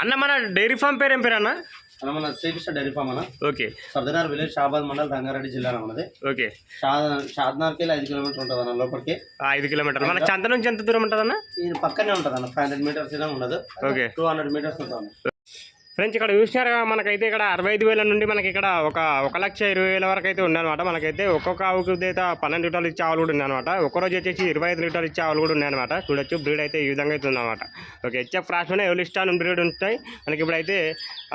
అన్న మన dairy farm పేరు ఏం పేరు అన్న అన్న మన శ్రీకృష్ణ డైరీ ఫామ్ అన్న. ఓకే. సర్దనార్ విలేజ్ షాబాద్ మండల్ రంగారెడ్డి జిల్లా మనది? ఓకే. షాద్ షాద్నార్కి ఐదు కిలోమీటర్ ఉంటుంది అన్న లోపలికి. ఆ, ఐదు కిలోమీటర్లు. మన చంత నుంచి ఎంత దూరం ఉంటుంది అన్న ఇది పక్కనే ఉంటుంది అన్న ఫైవ్ హండ్రెడ్ మీటర్స్ ఇలా ఉండదు. ఓకే. టూ హండ్రెడ్ మీటర్స్ ఉంటుంది ఫ్రెండ్స్ ఇక్కడ చూసినారుగా మనకైతే ఇక్కడ అరవై ఐదు వేల నుండి మనకి ఇక్కడ ఒక ఒక లక్ష ఇరవై వేల వరకు అయితే ఉందన్నమాట. మనకైతే ఒక్కొక్క ఆవుకి అయితే పన్నెండు లీటర్లు ఇచ్చే ఆవులు కూడా ఉన్నాయన్నమాట. ఒక రోజు వచ్చేసి ఇరవై ఐదు లీటర్లు ఇచ్చే ఆవులు కూడా ఉన్నాయన్నమాట. చూడొచ్చు బ్రీడ్ అయితే ఈ విధంగా అయితే ఉందన్నమాట. ఓకే హెచ్ఎఫ్ క్రాస్లోనే ఎవలిస్టాన్ బ్రీడ్ ఉంటాయి. మనకి ఇప్పుడైతే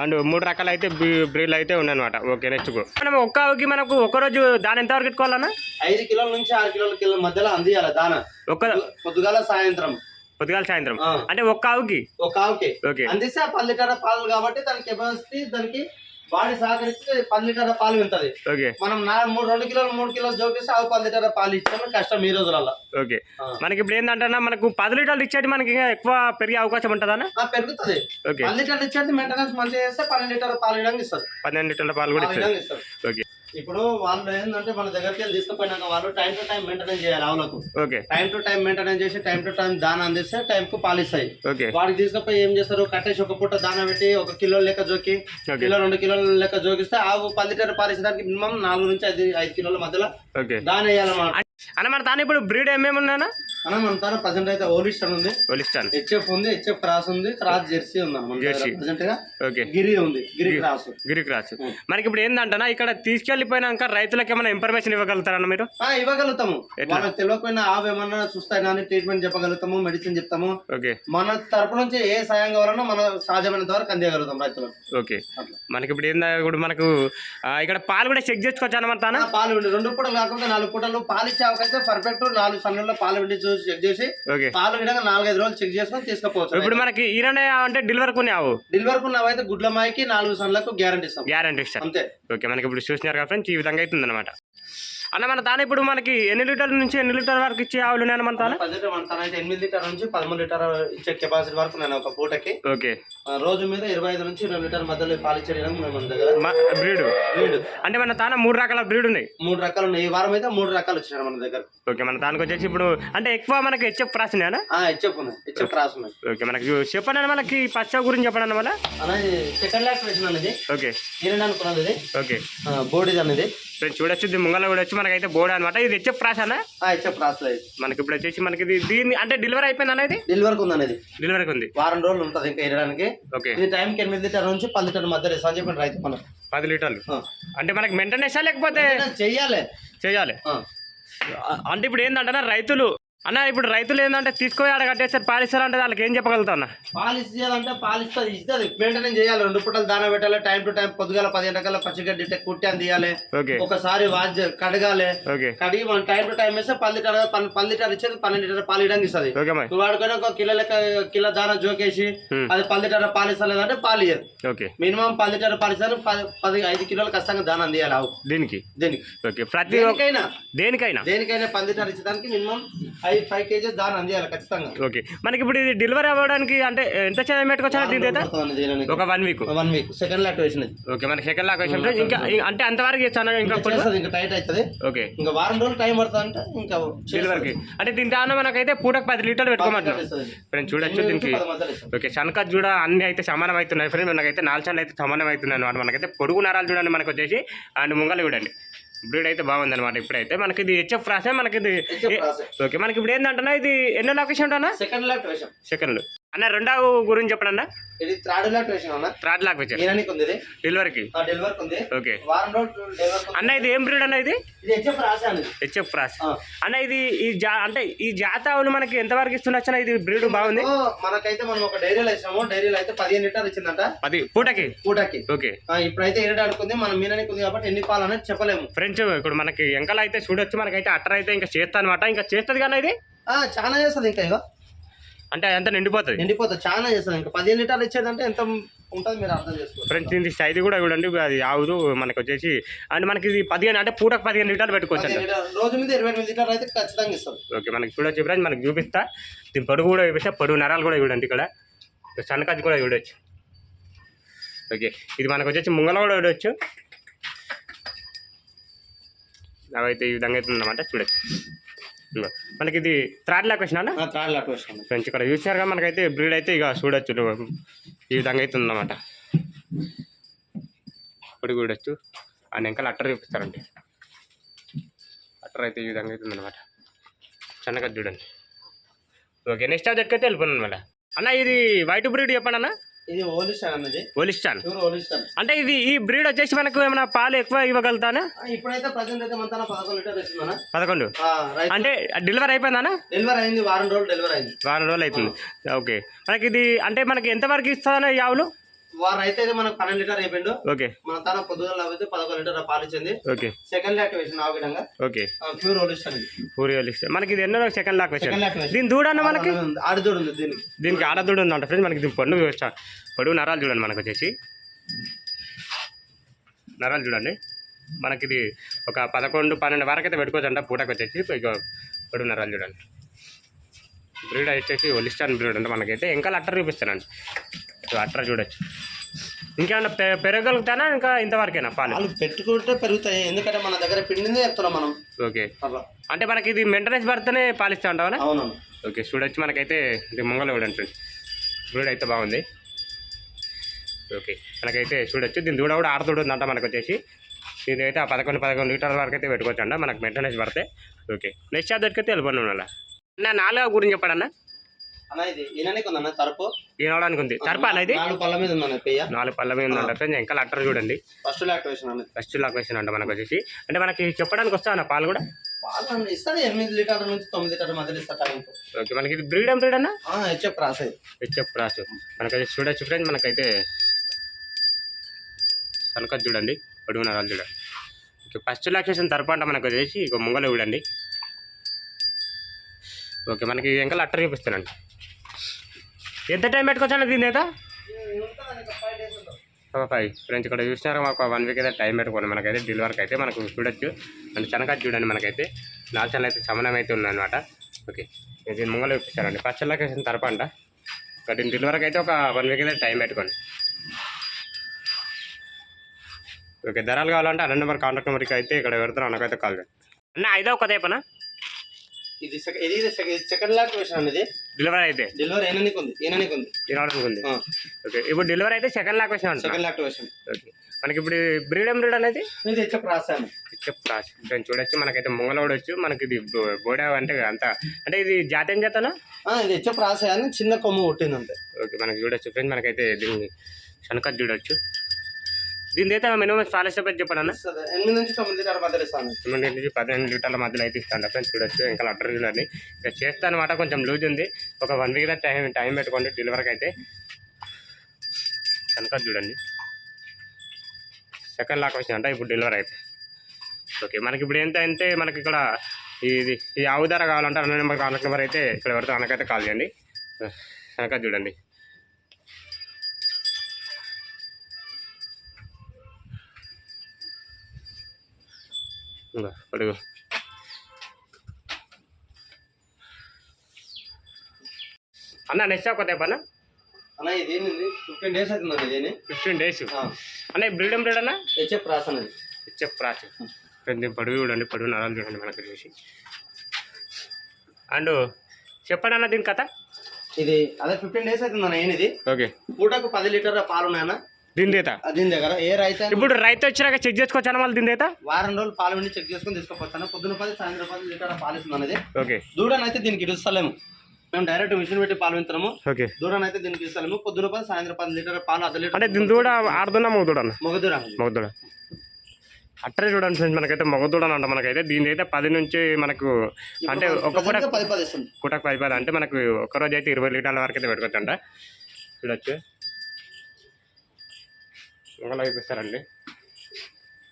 అండ్ మూడు రకాలు అయితే బ్రీడ్లు అయితే ఉన్నాయన్నమాట. ఓకే నెక్స్ట్ మనం ఒక్క ఆవుకి మనకు ఒక రోజు దాని ఎంత వరకు పెట్టుకోవాలన్నా? ఐదు కిలోల నుంచి ఆరు కిలోల కిలో మధ్యలో అందియాలి దాన. ఒక్క పొద్దుగాల సాయంత్రం. పొద్దుగాల సాయంత్రం. అంటే ఒక్క ఆవుకి? ఒక ఆవుకి. ఓకే. అందిస్తే ఆ పది లీటర్ పాలు కాబట్టి దాని కెపాసిటీ దానికి బాడీ సహకరిస్తే పది లీటర్ పాలు వింటది ఓకే. మనం నా మూడు రెండు కిలోలు మూడు కిలోలు జోకిస్తే ఆవు పది లీటర్ పాలు ఇస్తాము కష్టం ఈ రోజులలో ఓకే. మనకి ఇప్పుడు ఏంటంటే మనకు పది లీటర్లు ఇచ్చేది మనకి ఇంకా ఎక్కువ పెరిగే అవకాశం ఉంటుందా ఆ, పెరుగుతుంది. ఓకే. పది లీటర్లు ఇచ్చేది మెయింటెనెన్స్ మంచిగా చేస్తే పన్నెండు లీటర్ పాలు ఇవ్వడానికి ఇస్తారు. పన్నెండు లీటర్ల పాలు కూడా ఇస్తారు. ఓకే. ఇప్పుడు వాళ్ళు ఏంటంటే మన దగ్గరికి వెళ్ళి తీసుకుపోయినాక వాళ్ళు టైం టు టైం మెయింటెనెన్స్ చేయాలి ఆవులకు. Okay time to time maintenance చేసి టైం టు టైం దాన అందిస్తే టైం కు పాలు ఇస్తాయి ఓకే వాడికి తీసుకుపోయి ఏం చేస్తారు? కట్టేసి ఒక పూట దాన పెట్టి ఒక కిలో లెక్క జోకి కిలో రెండు కిలోల లెక్క జోకిస్తే ఆవు పది లీటర్ పాలించడానికి మినిమం నాలుగు నుంచి ఐదు ఐదు కిలోల మధ్యలో దాన వేయాలన్నమాట. అన్న మన తాను ఇప్పుడు బ్రీడ్ ఏమేమి ఉన్నానా మనం మన ప్రజెంట్ అయితే ఓలిస్టన్ ఉంది. ఒలిస్తాను హెచ్ఎఫ్ ఉంది హెచ్ఎఫ్ క్రాస్ ఉంది క్రాస్ జెర్సీ ఉంది Jersey. ప్రజెంట్గా. ఓకే. గిరి ఉంది గిరి క్రాస్. గిరి క్రాస్. మనకి ఇప్పుడు ఏంటంటనా ఇక్కడ తీసుకెళ్ళిపోయినాక రైతులకు ఏమైనా ఇన్ఫర్మేషన్ ఇవ్వగలుగుతారన్న మీరు? ఆ, ఇవ్వగలుగుతాము? వాళ్ళకి తెలియకపోయినా ఆవు ఏమన్నా చూస్తాయినా అని ట్రీట్మెంట్ చెప్పగలుగుతాము మెడిసిన్ చెప్తాము. ఓకే. మన తరపు నుంచి ఏ సాయం కావాలన్నా మనం సాధ్యమైనంత వరకు అందియగలుగుతాం రైతులకు. ఓకే. మనకి ఇప్పుడు ఏందా ఇప్పుడు మనకు ఇక్కడ పాలు కూడా చెక్ చేసుకోవచ్చు అన్న ఆ, పాలు రెండు పూటలు కాకుండా నాలుగు పూటలు. పాలు ఇచ్చే అవకాశం పర్ఫెక్ట్ నాలుగు సన్నల్లో పాలు పిండి చూసి చెక్ చేసి పాలు వినగా నాలుగైదు రోజులు చెక్ చేసుకొని తీసుకుపోవచ్చు. ఇప్పుడు మనకి ఈరనే అంటే డెలివరీ కొన్ని ఆవు డెలివరీ కున్నవైతే గుడ్ల మాయకి నాలుగు సన్లకు గ్యారంటీ ఇస్తాం. గ్యారంటీ ఇస్తారు అంతే. ఓకే మనకి ఇప్పుడు చూసినారు కదా ఫ్రెండ్స్ ఈ విధంగా అవుతుంది అనమాట అన్న మన తాను ఇప్పుడు మనకి ఎన్ని లీటర్ల నుంచి ఎన్ని లీటర్ వరకు ఇచ్చే ఆవులు ఉన్నాయన్న మన తాను ప్రజెంట్ మన తన అయితే ఎనిమిది లీటర్ నుంచి పదమూడు లీటర్ ఇచ్చే కెపాసిటీ వరకు నేను ఒక పూటకి. ఓకే రోజు మీద ఇరవై ఐదు నుంచి ఇరవై లీటర్ మధ్యలో పాలు ఇచ్చేయడం మన దగ్గర. Breed breed. అంటే మన తాన మూడు రకాల బ్రీడ్ ఉన్నాయి. మూడు రకాలు ఉన్నాయి. ఈ వారం అయితే మూడు రకాలు వచ్చినాయి మన దగ్గర. ఓకే మన దానికి వచ్చేసి ఇప్పుడు అంటే ఎక్కువ మనకి హెచ్ఎఫ్ క్రాస్ ఉన్నాయనా హెచ్ఎఫ్ ఉన్నాయి. హెచ్ఎఫ్ క్రాస్ ఉన్నాయి ఓకే మనకి చెప్పండి మనకి పచ్చ గురించి చెప్పండి మళ్ళీ. సెకండ్ లాక్ వేసిన అనేది ఓకే. అనుకున్నది ఇది? ఓకే. బోర్డు అనేది చూడొచ్చు ఇది ముంగల కూడా వచ్చి మనకైతే బోర్డు అనమాట ఇది హెచ్ఎఫ్ క్రాస్ అన్న? హెచ్ఎఫ్ క్రాస్ లేదు మనకి ఇప్పుడు వచ్చేసి మనకి ఇది దీన్ని అంటే డెలివరీ అయిపోయింది అనేది డెలివరీకి ఉంది అనేది డెలివరీకి ఉంది. వారం రోజులు ఉంటుంది ఇంకా ఇరడానికి ఓకే ఇది టైంకి ఎనిమిది లీటర్ నుంచి పది లీటర్ మధ్యలో ఇస్తాను చెప్పండి రైతు మనం పది లీటర్లు. అంటే మనకి మెయింటెనెన్స్ లేకపోతే? చెయ్యాలి. చేయాలి ఆ. అంటే ఇప్పుడు ఏంటంటే రైతులు అన్న ఇప్పుడు రైతులు ఏంటంటే తీసుకొని ఆడ కట్టేస్తారు పాలిస్తారు అంటే వాళ్ళకి ఏం చెప్పగలుగుతా అన్న? పాలిస్ చేయాలంటే పాలిస్ ఇస్తుంది మెయింటెనెన్స్ చేయాలి. రెండు పూటలు దాన పెట్టాలి టైం టు టైం పొద్దుగాల పదిహేను రకాల పచ్చిగడ్డి ఇట్ట కుట్టి అని తీయాలి. ఒకసారి వాచ్ కడగాలి. కడిగి మనం టైం టు టైం వేస్తే పది లీటర్ పది లీటర్ ఇచ్చేది పన్నెండు లీటర్ పాలు ఇవ్వడానికి ఇస్తుంది. వాడుకొని ఒక కిలో లెక్క కిలో దాన జోకేసి. అది పది లీటర్ పాలు ఇస్తలేదంటే పాలు ఇయ్యదు ఓకే. మినిమం పది లీటర్ పాలు ఇస్తారు పది పది ఐదు కిలోలు ఖచ్చితంగా దానం తీయాలి ఆవు. దీనికి? దీనికి. ప్రతి దేనికైనా. దేనికైనా? దేనికైనా పది లీటర్ ఇచ్చడానికి మినిమం ఐదు ఫైవ్ కేజీస్ దానం అందియాలి ఖచ్చితంగా. ఓకే. మనకి ఇప్పుడు ఇది డెలివరీ అవ్వడానికి అంటే ఎంత సమయం పెట్టుకోవచ్చు దీని అయితే ఒక one week one week second lot వేసినది okay మనకి సెకండ్ లాక్ వచ్చినప్పుడు ఇంకా అంటే అంతవరకు చేస్తాను ఇంకా టైట్ అవుతుంది. ఓకే. ఇంకా వారం రోజులు టైం పడుతుంది అంటే ఇంకా డెలివరీకి అంటే దీని దాని మనకైతే పూటకు పది లీటర్లు పెట్టుకోమంటున్నాం ఫ్రెండ్స్ చూడొచ్చు దీనికి. ఓకే శనక చూడ అన్ని అయితే సమానం అవుతున్నాయి. ఫ్రెండ్ మనకైతే నాలుగు అయితే సమానం అవుతున్నాయి అనమాట మనకైతే పొడుగు నరాలు చూడండి మనకు వచ్చేసి అండ్ ముంగలు చూడండి. బ్రీడ్ అయితే బాగుంది అనమాట ఇప్పుడైతే మనకి ఇది హెచ్ఎఫ్ రాసే మనకి ఇది ఓకే మనకి ఇప్పుడు ఏంటంటే ఇది ఎన్నో లొకేషన్ ఉంటానా సెకండ్ అన్న రెండవ గురించి చెప్పడన్నా. ఇది థర్డ్ వేసాం అన్న. థర్డ్ లాక్ ఈనానికి ఉంది ఇది డెలివరీకి డెలివరీ ఉంది ఓకే. వారం రోజులు డెలివరీ అన్న ఇది ఏం బ్రీడ్ అన్న ఇది? ఇది హెచ్ఎఫ్ రాశాను ఇది హెచ్ఎఫ్ రాస్. అన్న ఇది ఈ జా అంటే ఈ జాతావులు మనకి ఎంతవరకు ఇస్తుండొచ్చు ఇది బ్రీడ్ బాగుంది? మనకైతే మనం ఒక డైరీలో ఇస్తాము. డైరీలో అయితే పదిహేను లీటర్ ఇచ్చిందంట. పది. పూటకి? పూటకి. ఓకే. ఇప్పుడైతే ఎరడు అనుకుంది? మనం మీనానికి ఉంది కాబట్టి ఎన్ని పాలు అనేది చెప్పలేము. ఫ్రెండ్స్ ఇప్పుడు మనకి ఎంకలు అయితే చూడొచ్చు మనకైతే అట్టర్ అయితే ఇంకా చేస్తా అనమాట ఇంకా చేస్తుంది కానీ ఇది? చాలా చేస్తుంది ఇంకా ఇక అంటే ఎంత నిండిపోతుంది. ఎండిపోతుంది చాలా చేస్తుంది. ఇంకా పదిహేను లీటర్లు ఇచ్చేదంటే ఎంత ఉంటుంది మీరు అర్థం చేసుకోవచ్చు ఫ్రెండ్స్ దీని సైజు కూడా చూడండి. అది ఆవుదు మనకి వచ్చేసి అండ్ మనకి ఇది పదిహేను అంటే పూటకు పదిహేను లీటర్లు పెట్టుకోవచ్చు లీటర్- రోజు మీద ఇరవై ఎనిమిది లీటర్లు అయితే ఖచ్చితంగా ఇస్తాం. ఓకే మనకి చూడొచ్చు ఫ్రెండ్స్ మనకి చూపిస్తా. దీని పొడుగు కూడా చూపిస్తా. పొడుగు నరాలు కూడా చూడండి ఇక్కడ. సన్నకాజు కూడా చూడొచ్చు. ఓకే ఇది మనకు వచ్చేసి ముంగల కూడా చూడొచ్చు. అవైతే ఈ విధంగా అయితే ఉందన్నమాట చూడొచ్చు. మనకి ఇది వచ్చినా థర్డ్ లాట్ వేసాను ఫ్రెండ్స్ ఇక్కడ చూసారుగా మనకైతే బ్రీడ్ అయితే ఇక చూడొచ్చు. ఈ విధంగా అయితే ఉందన్నమాట. ఇప్పుడు చూడొచ్చు. ఆ వెనకాల అట్టర్ చూపిస్తారండి. అట్టర్ అయితే ఈ విధంగా అయితే ఉందన్నమాట. చిన్నగా చూడండి. ఓకే నెక్స్ట్ అది ఎక్కైతే వెళ్ళిపోయినాను మేడం అన్న ఇది వైట్ బ్రీడ్ చెప్పండి అన్న. ఇది ఓలిస్టాన్ ప్యూర్ అంటే ఇది ఈ బ్రీడ్ వచ్చేసి మనకు ఏమైనా పాలు ఎక్కువ ఇవ్వగలుగుతానా? ఇప్పుడైతే ప్రజెంట్ అయితే మన పదకొండు లీటర్ అంటే డెలివరీ అయిపోయిందానా? డెలివరీ అయింది వారం రోజులు డెలివరీ అయింది. వారం రోజులు అవుతుంది ఓకే. మనకి ఇది అంటే మనకి ఎంతవరకు ఇస్తుందన్న ఈ ఆవులు? వారం అయితే అయితే మనకు పన్నెండు లీటర్ అయిపోయిండు. ఓకే. మన తన పొద్దుగల అయితే పదకొండు లీటర్ పాలిచ్చింది ఓకే. సెకండ్ యాక్టివేషన్ ఆ విధంగా. ఓకే. ప్యూర్ ఇది. పూరి ఇస్తే మనకి ఇది ఎన్నో సెకండ్ లాక్ యాక్టివేషన్ దీని దూడన్న మనకి? ఆడిదోడు ఉంది దీనికి. దీనికి ఆడదూడ ఉందంట ఫ్రెండ్స్ మనకి దీని పన్ను వ్యవస్థ. పొడుగు నరాలు చూడండి మనకు వచ్చేసి. నరాలు చూడండి. మనకి ఇది ఒక పదకొండు పన్నెండు వరకు అయితే పెట్టుకోవచ్చు అంట పూటకు వచ్చేసి పొడుగు నరాలు చూడండి. బ్రీడ్ వచ్చేసి ఒలిస్టాన్ బ్రీడ్ అంటే మనకైతే. ఇంకా అట్టర్ చూపిస్తానండి. అట్టర్ చూడొచ్చు. ఇంకేమన్నా పె పెరగలుగుతానా ఇంకా ఇంతవరకేనా పాలు? వాళ్ళు పెట్టుకుంటే పెరుగుతాయి. ఎందుకంటే మన దగ్గర పిండిందే చెప్తున్నాం మనం. ఓకే. అట్లా. అంటే మనకి ఇది మెయింటెనెన్స్ పడితేనే పాలిస్తా ఉంటావా అవునవును. ఓకే చూడొచ్చు మనకైతే ఇది ముంగలు చూడండి ఫ్రెండ్స్ అయితే బాగుంది. ఓకే మనకైతే చూడొచ్చు. దీని దూడ కూడా ఆడదూడ ఉందంట మనకు వచ్చేసి. దీని అయితే ఆ పదకొండు పదకొండు లీటర్ల వరకు అయితే పెట్టుకోవచ్చు అంట మనకు మెయింటెనెన్స్ పడితే. ఓకే నెక్స్ట్ అది దొరికితే వెళ్ళిపోయిన అలా నా నాలుగో గురించి చెప్పాడన్న అన్న ఇది ఈయననికి ఉందన్న తరపు? ఈ నడవడానికి ఉంది. తరపా అన్న ఇది? నాలుగు పళ్ళ మీద ఉందన్న పెయ్య నాలుగు పళ్ళ మీద ఉందంట ఫ్రెండ్స్ ఇంకా అట్టర్ చూడండి. ఫస్ట్ అన్నది. ఫస్ట్ లాక్ వేసిన అంట మనకు వచ్చేసి. అంటే మనకి చెప్పడానికి వస్తా అన్న పాలు కూడా? పాలు ఇస్తుంది ఎనిమిది లీటర్ల నుంచి తొమ్మిది లీటర్ల మధ్యలో ఇస్తా టైం ఓకే మనకి ఇది బ్రీడ్ ఏం బ్రీడ్ అన్న? హెచ్ఎఫ్ రాసేది హెచ్ఎఫ్ రాసు మనకైతే చూడొచ్చు ఫ్రెండ్స్ మనకైతే కనుక చూడండి నరాలు చూడండి. ఓకే ఫస్ట్ లాక్సేషన్ తరపు అంట మనకు వచ్చేసి ఇక ముంగలు చూడండి. ఓకే మనకి వెంకలు అట్టర్ చూపిస్తానండి. ఎంత టైం పెట్టుకోవచ్చండి దీని అయితే ఒక ఫైవ్ ఫ్రెండ్స్ ఇక్కడ చూసినారు మాకు వన్ వీక్ అయితే టైం పెట్టుకోండి. మనకైతే డెలివరీకి అయితే మనకు చూడొచ్చు. అంటే చెనక చూడండి మనకైతే. నాచనలు అయితే చమనం అయితే ఉందన్నమాట. ఓకే. ఇక దీని ముంగలు చూపిస్తారండి ఫస్ట్ లొకేషన్ తరపు అంట ఇక దీని డెలివరీకి అయితే ఒక వన్ వీక్ అయితే టైం పెట్టుకోండి. ఓకే. ధరలు కావాలంటే అన్న నెంబర్ కాంటాక్ట్ నెంబర్కి అయితే ఇక్కడ పెడతారు అన్నకైతే కాల్ చేయండి. అన్న ఐదో ఒక పనా ఇది ఇది సెకండ్ యాక్టివేషన్ అనేది డెలివరీ అయితే? డెలివరీ ఏననికి ఉంది ఏననికి ఉంది. ఇరవై ఉంది. ఓకే ఇప్పుడు డెలివరీ అయితే సెకండ్ లాక్ వచ్చిన సెకండ్ యాక్టివేషన్ ఓకే మనకి ఇప్పుడు బ్రీడ్ ఏం బ్రీడ్ అనేది? ఇది హెచ్ఎఫ్ రాసాను చెప్తా చూడొచ్చు. మనకైతే ముంగల చూడొచ్చు మనకి ఇది బోడా అంటే అంత అంటే ఇది జాతీయం చేతనా ఇది హెచ్ఎఫ్ రాసాయని చిన్న కొమ్ము పుట్టింది అంతే ఓకే మనకి చూడొచ్చు. ఫ్రెండ్స్ మనకైతే దీన్ని శనకత్ చూడొచ్చు. దీని అయితే మినిమం పాలిస్టర్ పెట్టి చెప్పండి అన్న. ఎనిమిది నుంచి తొమ్మిది లీటర్ మధ్యలో ఇస్తాను. తొమ్మిది నుంచి పదిహేను లీటర్ల మధ్యలో అయితే ఇస్తాను. ఫ్రెండ్స్ చూడొచ్చు. ఇంకా అటర్ చూడండి. ఇక చేస్తా అనమాట కొంచెం లూజ్ ఉంది. ఒక వన్ వీక్ టైం టైం పెట్టుకోండి. డెలివరీకి అయితే. కనుక చూడండి. సెకండ్ లాక్ వచ్చిందంట ఇప్పుడు డెలివరీ అయితే ఓకే మనకి ఇప్పుడు ఎంత అంటే మనకి ఇక్కడ ఇది ఈ ఆవు ధర కావాలంటే అన్న నెంబర్ కాంటాక్ట్ నెంబర్ అయితే ఇక్కడ ఎవరితో అనకైతే కాల్ చేయండి. కనుక చూడండి. ఇప్పుడు అన్న నెక్స్ట్ ఒక తెప్పనా అన్న. ఇది ఏంది ఫిఫ్టీన్ డేస్ అవుతుంది ఇది ఫిఫ్టీన్ డేస్ అన్న బ్రీడ్ బ్రీడ్ అన్న? హెచ్ఎఫ్ రాసాను చెప్పు రాచు పెద్ద పడుగు చూడండి పడుగు నరాలు చూడండి మనకు చూసి అండ్ చెప్పండి అన్న దీని కథ. ఇది అదే ఫిఫ్టీన్ డేస్ అవుతుంది అన్న ఇది? ఓకే పూటకు పది లీటర్ పాలు ఉన్నాయన్న. దీని దేత దీని దగ్గర ఏ రైతు అయినా ఇప్పుడు రైతు వచ్చినాక చెక్ చేసుకోవచ్చు మళ్ళీ దీని దేత వారం రోజులు పాలు విండి చెక్ చేసుకొని తీసుకుపోతాను. పొద్దున పది సాయంత్రం పది లీటర్ పాలు ఇస్తుంది అనేది ఓకే. దూడనైతే దీనికి ఇడుస్తలేము మేము డైరెక్ట్ మిషన్ పెట్టి పాలు వింటున్నాము ఓకే. దూడనైతే దీనికి ఇస్తలేము పొద్దున పది సాయంత్రం పది లీటర్ పాలు అర్ధ లీటర్ అంటే దీని దూడ ఆడుతున్నా మగదూడ మగదూడ. మగదూడ. అట్టరే చూడండి ఫ్రెండ్స్ మనకైతే మగదూడ అని అంట మనకైతే. దీని అయితే పది నుంచి మనకు అంటే ఒక పూట పది పది ఇస్తుంది. పూటకు పది పది అంటే మనకు ఒక రోజు అయితే ఇరవై లీటర్ల వరకు అయితే పెట్టుకోవచ్చు అంట చూడొచ్చు. చూపిస్తారండి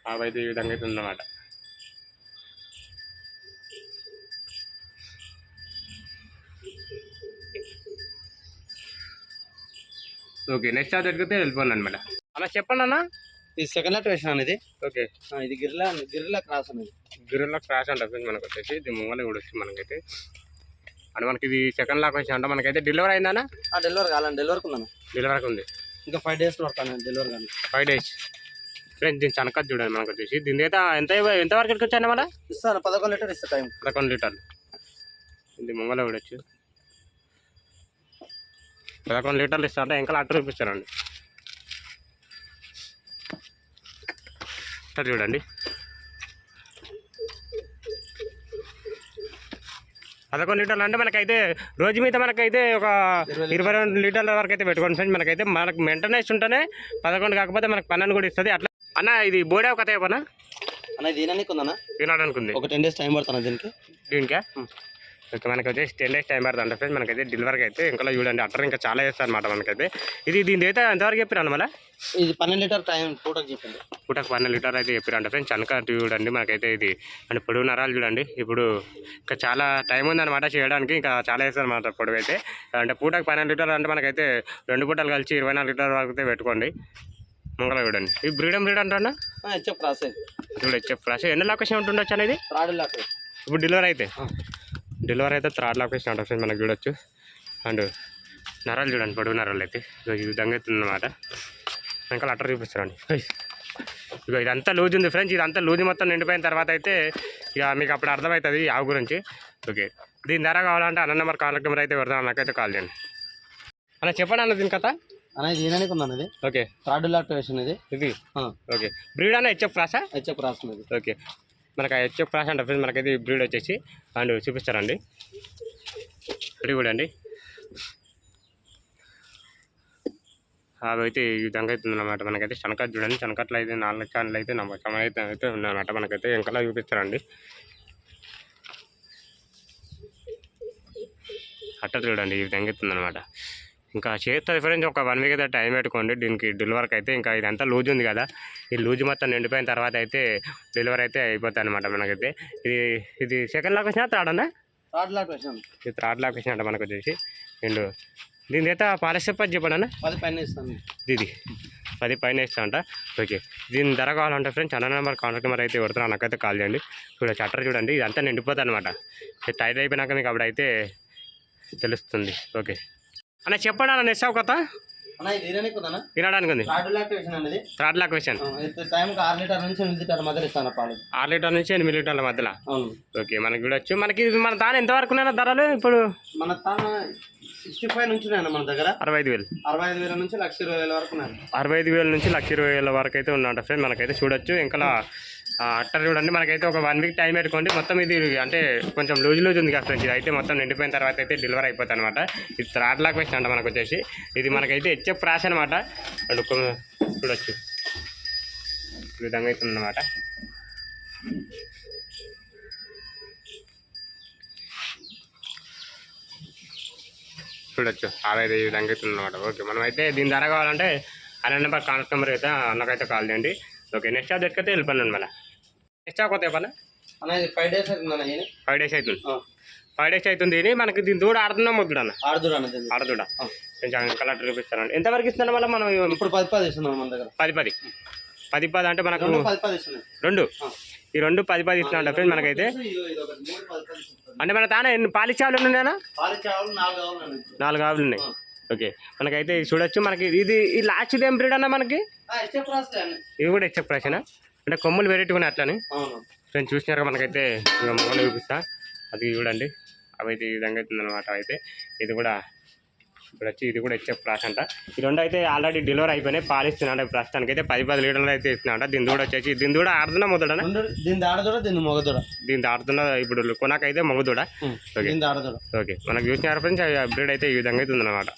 ఆ అయితే ఈ విధంగా అయితే ఉందన్నమాట. ఓకే నెక్స్ట్ అది దొరికితే వెళ్ళిపోండి అనమాట అలా చెప్పండి అన్న. ఇది సెకండ్ యాక్టివేషన్ అనేది ఓకే. ఇది గిరిలా గిరిలా క్రాస్ అనేది గిరిలో క్రాష్ అంటే మనకు వచ్చేసి ఇది ముంగల కూడా వచ్చింది మనకైతే. అంటే మనకి ఇది సెకండ్ లాక్ వచ్చి అంటే మనకైతే డెలివరీ అయిందన్నా ఆ డెలివరీ కావాలండి డెలివరీకి ఉందన్న. డెలివరీకి ఉంది. ఇంకా ఫైవ్ డేస్ అన్న డెలివరీ కానీ ఫైవ్ డేస్ ఫ్రెండ్స్ దీని చనకత్ చూడండి మనకు వచ్చేసి దీని అయితే ఎంత ఎంత వరకు వచ్చాను మన ఇస్తాను పదకొండు లీటర్ ఇస్తా టైం పదకొండు లీటర్లు. ఇది ముంగల చూడొచ్చు. పదకొండు లీటర్లు ఇస్తారంటే ఇంకా అట్ట చూపిస్తారండి ఇక్కడ చూడండి. పదకొండు లీటర్లు అంటే మనకైతే రోజు మీద మనకైతే ఒక ఇరవై రెండు లీటర్ల వరకు అయితే పెట్టుకోండి ఫ్రెండ్స్. మనకైతే మనకు మెయింటెనెన్స్ ఉంటేనే పదకొండు కాకపోతే మనకు పన్నెండు కూడా ఇస్తుంది. అట్లా అన్న ఇది బోడే ఒక పన్నా అన్న ఇది ఏనానికి ఉందన్న? వినాలనుకుంది ఒక టెన్ డేస్ టైం పడుతున్నా దీనికి. దీనికా? ఓకే మనకి వచ్చేసి టెన్ డేస్ టైం పడుతుంది అంటే ఫ్రెండ్స్. మనకైతే డెలివరీకి అయితే ఇంకా చూడండి. అట్టర్ ఇంకా చాలా చేస్తారు అనమాట మనకైతే. ఇది దీని అయితే ఎంతవరకు చెప్పిరాను మళ్ళీ? ఇది పన్నెండు లీటర్ టైం పూటకు చెప్పింది పూటకు పన్నెండు లీటర్ అయితే చెప్పారంట ఫ్రెండ్స్. చనక చూడండి మనకైతే ఇది. అంటే పొడుగు నరాలు చూడండి. ఇప్పుడు ఇంకా చాలా టైం ఉందన్నమాట చేయడానికి. ఇంకా చాలా వేస్తారు అనమాట పొడుగు అయితే. అంటే పూటకు పన్నెండు లీటర్లు అంటే మనకైతే రెండు పూటలు కలిసి ఇరవై నాలుగు లీటర్ వరకు అయితే పెట్టుకోండి. ముంగల చూడండి. ఇది బ్రీడమ్ బ్రీడ్ అంటారా చెప్పు రాసేది చూడు చెప్పు రాసి. ఎన్ని లొకేషన్ ఉంటుండొచ్చు అనేది? ఇప్పుడు డెలివరీ అయితే? డెలివరీ అయితే థర్డ్ లొకేషన్ అంట ఫ్రెండ్స్ మనకు చూడొచ్చు. అండ్ నరాలు చూడండి పొడుగు నరాలు అయితే. ఈ విధంగా అవుతుంది అనమాట ఇంకా లెటర్ చూపిస్తారండి ఇక ఇదంతా లూజ్ ఉంది ఫ్రెండ్స్ ఇదంతా లూజ్ మొత్తం నిండిపోయిన తర్వాత అయితే ఇక మీకు అప్పుడు అర్థమవుతుంది ఆవు గురించి. ఓకే. దీని ధర కావాలంటే అన్న నెంబర్ కాంటాక్ట్ నెంబర్ అయితే పెడతాను నాకైతే కాల్ చేయండి. అన్న చెప్పండి అన్న దీని కథ. అన్న ఇది ఓకే. థర్డ్ లాక్ వేసిన ఇది? ఇది ఓకే. బ్రీడ్ అన్న హెచ్ఎఫ్ రాసా? హెచ్ఎఫ్ రాస్తున్నది. ఓకే. మనకు హెచ్ఎఫ్ రాసా అండ్ ఫ్రెండ్స్ మనకైతే బ్రీడ్ వచ్చేసి అండ్ చూపిస్తారండి. ఇది కూడా అండి. అవి అయితే ఈ విధంగా అవుతుంది ఉందన్నమాట. మనకైతే శనకట్ చూడండి. శనకట్లు అయితే నాలుగు ఛానల్ అయితే నమ్మకం అయితే అయితే ఉందన్నమాట మనకైతే ఇంకలా చూపిస్తారండి. అట్ట చూడండి. ఈ విధంగా అయితే అన్నమాట ఇంకా చేస్తుంది ఫ్రెండ్స్ ఒక వన్ వీక్ అయితే టైం పెట్టుకోండి. దీనికి డెలివరీకి అయితే ఇంకా ఇదంతా లూజ్ ఉంది కదా. ఈ లూజ్ మొత్తం నిండిపోయిన తర్వాత అయితే డెలివరీ అయితే అయిపోతుంది అనమాట మనకైతే. ఇది ఇది సెకండ్ లాక్ వచ్చినా థర్డ్ అన్నా థర్డ్ లాక్ వేసినాం ఇది థర్డ్ లాక్ వచ్చిన అంట మనకు వచ్చేసి అండ్ దీని అయితే పాలసీ చెప్పని చెప్పండి అన్న పది పైన ఇస్తాను. ఇది. పది పైన ఇస్తా అంట. ఓకే. దీని ధర కావాలంటే ఫ్రెండ్స్ అన్న నెంబర్ కాంటాక్ట్ నెంబర్ అయితే పెడుతున్నా నాకైతే కాల్ చేయండి. చూడండి చట్టర్ చూడండి ఇదంతా నిండిపోతుంది అనమాట టైట్ అయిపోయినాక మీకు అప్పుడైతే తెలుస్తుంది. ఓకే. అన్న చెప్పండి అన్న నెక్స్ట్ ఉందన్న వినడానికి ఉంది. థర్డ్ లాక్ టైంకి ఆరు లీటర్ నుంచి ఎనిమిది లీటర్ల మధ్యలో ఓకే మనకి చూడొచ్చు. మనకి మన తాను ఎంతవరకు ఉన్నాయో ధరలు ఇప్పుడు? మన తాను సిక్స్టీ ఫైవ్ నుంచి ఉన్నాయన్న మన దగ్గర. అరవై ఐదు వేలు. అరవై ఐదు వేల నుంచి లక్ష ఇరవై వేల వరకు ఉన్నాయి అరవై ఐదు వేల నుంచి లక్ష ఇరవై వేల వరకు అయితే ఉన్నట ఫ్రెండ్ మనకైతే చూడొచ్చు. ఇంకా అట్టర్ చూడండి మనకైతే ఒక వన్ వీక్ టైం పెట్టుకోండి. మొత్తం ఇది అంటే కొంచెం లూజ్ లూజ్ ఉంది కదా ఫ్రెండ్స్. ఇది అయితే మొత్తం నిండిపోయిన తర్వాత అయితే డెలివరీ అయిపోతుంది అనమాట ఇది థర్డ్ లాక్ వేసిన అంట మనకు వచ్చేసి. ఇది మనకైతే హెచ్ఎఫ్ రాసి అనమాట అండ్ ఒక చూడొచ్చు. ఈ విధంగా అయితే అనమాట చూడొచ్చు ఆవేది ఈ విధంగా అవుతుంది అనమాట ఓకే మనం అయితే దీని ధర కావాలంటే అన్న నెంబర్ కాంటాక్ట్ నెంబర్ అయితే అన్నకైతే కాల్ చేయండి. ఓకే నెక్స్ట్ షాప్ దగ్గరికి వెళ్ళిపోయాను మన. నెక్స్ట్ షాప్ కొత్త ఇది ఫైవ్ డేస్ అవుతుంది ఫైవ్ డేస్ అవుతుంది. ఫైవ్ డేస్ అవుతుంది ఇది మనకి దీని దూడ ఆడుతున్నాం వద్దు అన్న. ఆడదూడ. కొంచెం కలర్ చూపిస్తానండి ఎంతవరకు ఇస్తున్నాం మళ్ళీ మనం ఇప్పుడు పది పది ఇస్తున్నాం మన దగ్గర. పది పది. పది పది అంటే మనకు రెండు. ఈ రెండు పది పది ఇస్తున్నాం ఫ్రెండ్ మనకైతే. ఇది. అంటే మన తాన ఎన్ని పాలిచ్చాలు ఉన్నాయన్నా పాలు చావలు నాలుగు ఆవులు ఉన్నాయి. ఓకే. మనకైతే ఇది చూడొచ్చు. మనకి ఇది ఈ లాస్ట్ ఏం బ్రీడ్ అన్న మనకి. ఇవి కూడా హెచ్ఎఫ్ ప్రశ్న అంటే కొమ్ములు వెరైటీ ఉన్నాయి అట్లని. ఫ్రెండ్స్ చూసినారు మనకైతే మొగలు చూపిస్తా. అది చూడండి. అవి అయితే ఈ విధంగా అవుతుంది అనమాట అయితే. ఇది కూడా ఇప్పుడు వచ్చి ఇది కూడా హెచ్ఎఫ్ ప్రాస్ అంట. ఈ రెండు అయితే ఆల్రెడీ డెలివరీ అయిపోయినాయి. పాలిస్తున్నాడు ప్రస్తుతానికి అయితే పది పది లీటర్లు అయితే ఇస్తున్నాడు దీని కూడా వచ్చేసి దీని కూడా ఆడుతున్నా మొదడనా రెండు దీని దాడదూడ దీని మొగదూడ దీని ఆడుతున్న ఇప్పుడు కొనాకైతే మగదూడ ఓకే. ఓకే. మనకు చూసినారు ఫ్రెండ్స్ బ్రీడ్ అయితే ఈ విధంగా అవుతుంది అనమాట